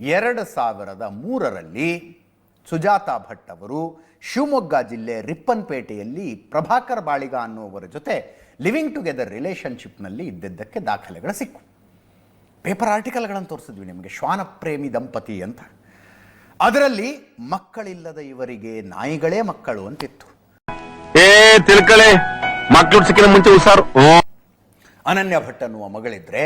ಎರಡು ಸಾವಿರದ ಮೂರರಲ್ಲಿ ಸುಜಾತಾ ಭಟ್ ಅವರು ಶಿವಮೊಗ್ಗ ಜಿಲ್ಲೆ ರಿಪ್ಪನ್ಪೇಟೆಯಲ್ಲಿ ಪ್ರಭಾಕರ್ ಬಾಳಿಗ ಅನ್ನುವರ ಜೊತೆ ಲಿವಿಂಗ್ ಟುಗೆದರ್ ರಿಲೇಷನ್ಶಿಪ್ನಲ್ಲಿ ಇದ್ದಿದ್ದಕ್ಕೆ ದಾಖಲೆಗಳು ಸಿಕ್ಕು. ಪೇಪರ್ ಆರ್ಟಿಕಲ್ಗಳನ್ನು ತೋರಿಸಿದ್ವಿ ನಿಮಗೆ ಶ್ವಾನ ಪ್ರೇಮಿ ದಂಪತಿ ಅಂತ. ಅದರಲ್ಲಿ ಮಕ್ಕಳಿಲ್ಲದ ಇವರಿಗೆ ನಾಯಿಗಳೇ ಮಕ್ಕಳು ಅಂತಿತ್ತು. ಏ ತಿಳ್ಕಳೆ ಮಕ್ಳು ಸಿಕ್ಕಿನ ಮುಂಚೆ ಹುಷಾರು. ಅನನ್ಯ ಭಟ್ ಅನ್ನುವ ಮಗಳಿದ್ರೆ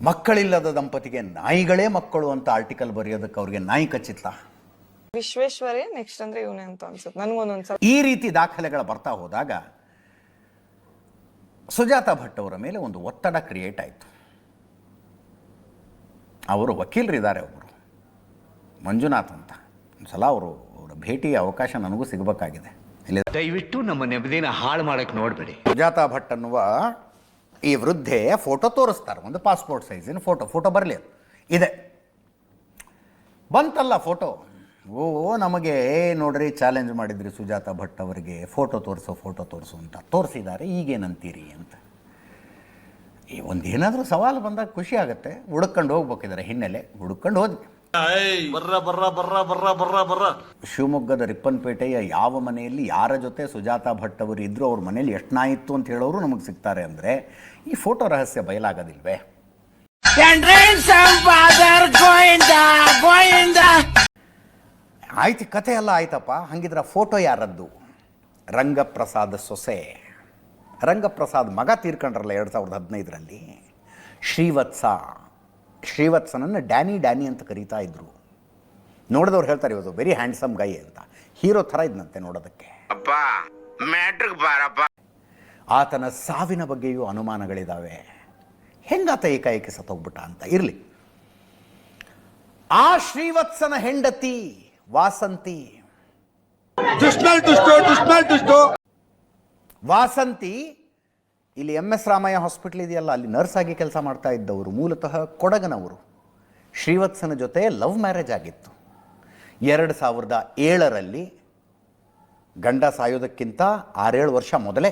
ಮಕ್ಕಳಿಲ್ಲದ ದಂಪತಿಗೆ ನಾಯಿಗಳೇ ಮಕ್ಕಳು ಅಂತ ಆರ್ಟಿಕಲ್ ಬರೆಯೋದಕ್ಕೆ ಅವ್ರಿಗೆ ನಾಯಿ ಕಚ್ಚಿತ್ತ ವಿಶ್ವೇಶ್ವರೇ ನೆಕ್ಸ್ಟ್ ಅಂದ್ರೆ ಇವನೇ ಅಂತ ಅನ್ಸುತ್ತೆ. ನನಗೊಂದೊಂದ್ಸಲ ಈ ರೀತಿ ದಾಖಲೆಗಳು ಬರ್ತಾ ಹೋದಾಗ ಸುಜಾತ ಭಟ್ ಅವರ ಮೇಲೆ ಒಂದು ಒತ್ತಡ ಕ್ರಿಯೇಟ್ ಆಯಿತು. ಅವರು ವಕೀಲರಿದ್ದಾರೆ ಒಬ್ಬರು ಮಂಜುನಾಥ್ ಅಂತ. ಒಂದು ಸಲ ಅವರು ಅವರ ಭೇಟಿಯ ಅವಕಾಶ ನನಗೂ ಸಿಗಬೇಕಾಗಿದೆ. ಇಲ್ಲಿ ದಯವಿಟ್ಟು ನಮ್ಮ ನೆಮ್ಮದಿನ ಹಾಳು ಮಾಡಕ್ಕೆ ನೋಡಬೇಡಿ. ಸುಜಾತಾ ಭಟ್ ಅನ್ನುವ ಈ ವೃದ್ಧೆ ಫೋಟೋ ತೋರಿಸ್ತಾರೆ. ಒಂದು ಪಾಸ್ಪೋರ್ಟ್ ಸೈಜಿನ ಫೋಟೋ ಫೋಟೋ ಬರಲಿ ಅದು. ಇದೆ. ಬಂತಲ್ಲ ಫೋಟೋ ಓ, ನಮಗೆ ನೋಡ್ರಿ ಚಾಲೆಂಜ್ ಮಾಡಿದ್ರಿ ಸುಜಾತ ಭಟ್ ಅವರಿಗೆ. ಫೋಟೋ ತೋರಿಸೋ ಫೋಟೋ ತೋರಿಸು ಅಂತ. ತೋರಿಸಿದ್ದಾರೆ, ಈಗೇನಂತೀರಿ ಅಂತ. ಈ ಒಂದು ಏನಾದರೂ ಸವಾಲು ಬಂದಾಗ ಖುಷಿ ಆಗುತ್ತೆ. ಹುಡುಕೊಂಡು ಹೋಗ್ಬೇಕಿದ್ದಾರೆ ಹಿನ್ನೆಲೆ. ಹುಡುಕೊಂಡು ಹೋದ್ವಿ. ಶಿವಮೊಗ್ಗದ ರಿಪ್ಪನ್ಪೇಟೆಯ ಯಾವ ಮನೆಯಲ್ಲಿ ಯಾರ ಜೊತೆ ಸುಜಾತಾ ಭಟ್ ಅವರು ಇದ್ರು ಅವ್ರ ಮನೆಯಲ್ಲಿ ಎಷ್ಟು ಇತ್ತು ಅಂತ ಹೇಳೋರು ನಮಗೆ ಸಿಗ್ತಾರೆ ಅಂದರೆ ಈ ಫೋಟೋ ರಹಸ್ಯ ಬಯಲಾಗೋದಿಲ್ವೇ? ಆಯ್ತು ಕಥೆ ಎಲ್ಲ ಆಯ್ತಪ್ಪ. ಹಂಗಿದ್ರೆ ಫೋಟೋ ಯಾರದ್ದು? ರಂಗಪ್ರಸಾದ್ ಸೊಸೆ. ರಂಗಪ್ರಸಾದ್ ಮಗ ತೀರ್ಕೊಂಡ್ರಲ್ಲ ಎರಡು ಸಾವಿರದ ಹದಿನೈದರಲ್ಲಿ. ಶ್ರೀವತ್ಸ. ಶ್ರೀವತ್ಸನನ್ನು ಡ್ಯಾನಿ ಡ್ಯಾನಿ ಅಂತ ಕರೀತಾ ಇದ್ರು. ನೋಡಿದವ್ರು ಹೇಳ್ತಾರೆ ಇವತ್ತು ವೆರಿ ಹ್ಯಾಂಡ್ಸಮ್ ಗೈ ಅಂತ. ಹೀರೋ ಥರ ಇದ್ನಂತೆ ನೋಡೋದಕ್ಕೆ. ಅಪ್ಪ ಮ್ಯಾಟ್ರಿಕ್ ಬಾರಪ್ಪ. ಆತನ ಸಾವಿನ ಬಗ್ಗೆಯೂ ಅನುಮಾನಗಳಿದ್ದಾವೆ ಹೆಂಗಾತ ಏಕಾಏಕಿ ಸತ್ತೋಗ್ಬಿಟ್ಟ ಅಂತ. ಇರಲಿ. ಆ ಶ್ರೀವತ್ಸನ ಹೆಂಡತಿ ವಾಸಂತಿ. ವಾಸಂತಿ ಇಲ್ಲಿ ಎಂ ಎಸ್ ರಾಮಯ್ಯ ಹಾಸ್ಪಿಟ್ಲ್ ಇದೆಯಲ್ಲ ಅಲ್ಲಿ ನರ್ಸ್ ಆಗಿ ಕೆಲಸ ಮಾಡ್ತಾ ಇದ್ದವರು ಮೂಲತಃ ಕೊಡಗನವರು. ಶ್ರೀವತ್ಸನ ಜೊತೆ ಲವ್ ಮ್ಯಾರೇಜ್ ಆಗಿತ್ತು. ಎರಡು ಸಾವಿರದ ಏಳರಲ್ಲಿ ಗಂಡ ಸಾಯೋದಕ್ಕಿಂತ ಆರೇಳು ವರ್ಷ ಮೊದಲೇ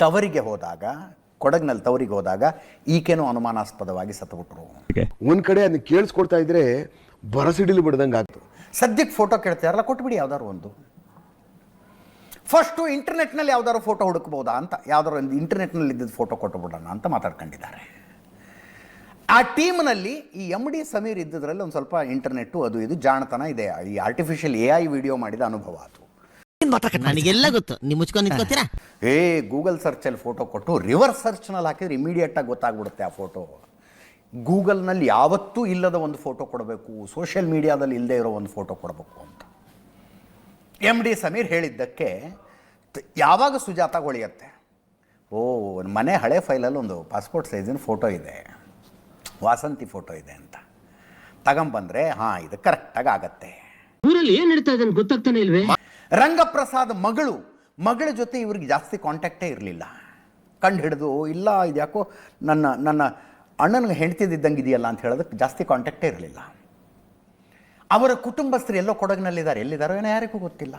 ತವರಿಗೆ ಹೋದಾಗ ಕೊಡಗಿನಲ್ಲಿ ತವರಿಗೆ ಹೋದಾಗ ಈಕೆನೂ ಅನುಮಾನಾಸ್ಪದವಾಗಿ ಸತ್ತುಬಿಟ್ರು. ಒಂದು ಕಡೆ ಅದನ್ನ ಕೇಳಿಸ್ಕೊಡ್ತಾ ಇದ್ರೆ ಬರಸಿಡಿಲು ಬಿಡ್ದಂಗೆ ಆಗ್ತು ಸದ್ಯಕ್ಕೆ ಫೋಟೋ ಕೇಳ್ತಾರಲ್ಲ ಕೊಟ್ಬಿಡಿ ಯಾವ್ದಾದ್ರು ಒಂದು. ಫಸ್ಟು ಇಂಟರ್ನೆಟ್ನಲ್ಲಿ ಯಾವ್ದಾದ್ರು ಫೋಟೋ ಹುಡುಕ್ಬೋದಾ ಅಂತ ಯಾವ್ದಾದ್ರು ಒಂದು ಇಂಟರ್ನೆಟ್ನಲ್ಲಿ ಇದ್ದಿದ್ದು ಫೋಟೋ ಕೊಟ್ಟುಬಿಡೋಣ ಅಂತ ಮಾತಾಡ್ಕೊಂಡಿದ್ದಾರೆ. ಆ ಟೀಮ್ನಲ್ಲಿ ಈ ಎಂ ಡಿ ಸಮೀರ್ ಇದ್ದದ್ರಲ್ಲಿ ಒಂದು ಸ್ವಲ್ಪ ಇಂಟರ್ನೆಟ್ಟು ಅದು ಇದು ಜಾಣತನ ಇದೆ. ಈ ಆರ್ಟಿಫಿಷಿಯಲ್ ಎ ಐ ವಿಡಿಯೋ ಮಾಡಿದ ಅನುಭವ ಅದು. ನನಗೆಲ್ಲ ಗೊತ್ತು. ನೀವು ಮುಚ್ಕೊಂಡು ನಿಂತ್ಕೋತೀರಾ? ಏ ಗೂಗಲ್ ಸರ್ಚಲ್ಲಿ ಫೋಟೋ ಕೊಟ್ಟು ರಿವರ್ಸ್ ಸರ್ಚ್ನಲ್ಲಿ ಹಾಕಿದ್ರೆ ಇಮಿಡಿಯೇಟಾಗಿ ಗೊತ್ತಾಗ್ಬಿಡುತ್ತೆ ಆ ಫೋಟೋ ಗೂಗಲ್ನಲ್ಲಿ ಯಾವತ್ತೂ ಇಲ್ಲದ ಒಂದು ಫೋಟೋ ಕೊಡಬೇಕು. ಸೋಷಿಯಲ್ ಮೀಡಿಯಾದಲ್ಲಿ ಇಲ್ಲದೆ ಇರೋ ಒಂದು ಫೋಟೋ ಕೊಡಬೇಕು ಅಂತ. ಎಂ ಡಿ ಸಮೀರ್ ಹೇಳಿದ್ದಕ್ಕೆ ಯಾವಾಗ ಸುಜಾತ ಹೊಳಿಯತ್ತೆ ಓ ಮನೆ ಹಳೆ ಫೈಲಲ್ಲಿ ಒಂದು ಪಾಸ್ಪೋರ್ಟ್ ಸೈಜಿನ ಫೋಟೋ ಇದೆ. ವಾಸಂತಿ ಫೋಟೋ ಇದೆ ಅಂತ. ತಗೊಂಬಂದ್ರೆ ಹಾಂ ಇದು ಕರೆಕ್ಟಾಗಿ ಆಗತ್ತೆ ಊರಲ್ಲಿ ಏನ್ ನಡೀತಾ ಇದೆ ಗೊತ್ತಾಗ್ತಾನೆ ಇಲ್ವೇ? ರಂಗಪ್ರಸಾದ್ ಮಗಳು ಮಗಳ ಜೊತೆ ಇವ್ರಿಗೆ ಜಾಸ್ತಿ ಕಾಂಟ್ಯಾಕ್ಟೇ ಇರಲಿಲ್ಲ. ಕಂಡು ಹಿಡಿದು ಇಲ್ಲ ಇದ್ಯಾಕೋ ನನ್ನ ನನ್ನ ಅಣ್ಣನಿಗೆ ಹೆಂಡ್ತಿದ್ದಂಗೆ ಇದೆಯಲ್ಲ ಅಂತ ಹೇಳೋದಕ್ಕೆ ಜಾಸ್ತಿ ಕಾಂಟ್ಯಾಕ್ಟೇ ಇರಲಿಲ್ಲ. ಅವರ ಕುಟುಂಬಸ್ಥರು ಎಲ್ಲೋ ಕೊಡಗಿನಲ್ಲಿದ್ದಾರೆ. ಎಲ್ಲಿದ್ದಾರೋ ಏನೋ ಯಾರಿಗೂ ಗೊತ್ತಿಲ್ಲ.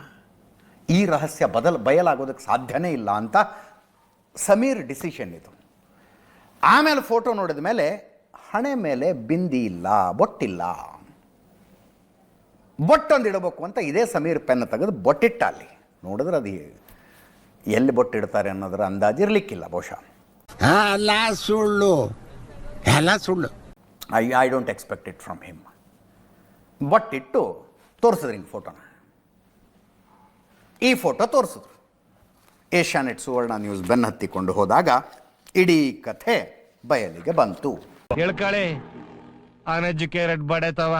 ಈ ರಹಸ್ಯ ಬದಲ್ ಬಯಲಾಗೋದಕ್ಕೆ ಸಾಧ್ಯನೇ ಇಲ್ಲ ಅಂತ ಸಮೀರ್ ಡಿಸಿಷನ್ ಇದು. ಆಮೇಲೆ ಫೋಟೋ ನೋಡಿದ ಮೇಲೆ ಹಣೆ ಮೇಲೆ ಬಿಂದಿ ಇಲ್ಲ ಬೊಟ್ಟಿಲ್ಲ. ಬೊಟ್ಟೊಂದು ಇಡಬೇಕು ಅಂತ ಇದೇ ಸಮೀರ್ ಪೆನ್ ತೆಗೆದು ಬೊಟ್ಟಿಟ್ಟ ಅಲ್ಲಿ. ನೋಡಿದ್ರೆ ಅದು ಎಲ್ಲಿ ಬೊಟ್ಟಿಡ್ತಾರೆ ಅನ್ನೋದ್ರ ಅಂದಾಜು ಇರಲಿಕ್ಕಿಲ್ಲ ಬಹುಶಃ. ಸುಳ್ಳು. ಎಲ್ಲ ಸುಳ್ಳು. I I don't expect it from him ಬೊಟ್ಟಿಟ್ಟು ತೋರಿಸಿದ್ರಿ ಹಿಂಗೆ ಫೋಟೋನ ಈ ಫೋಟೋ ತೋರಿಸಿದ್ರು. ಏಷ್ಯಾನೆಟ್ ಸುವರ್ಣ ನ್ಯೂಸ್ ಬೆನ್ನ ಹತ್ತಿಕೊಂಡು ಹೋದಾಗ ಇಡೀ ಕಥೆ ಬಯಲಿಗೆ ಬಂತು. ಹೇಳ್ಕಳಿ ಅನ್ಎಜುಕೇಟೆಡ್ ಬಡೇತವ.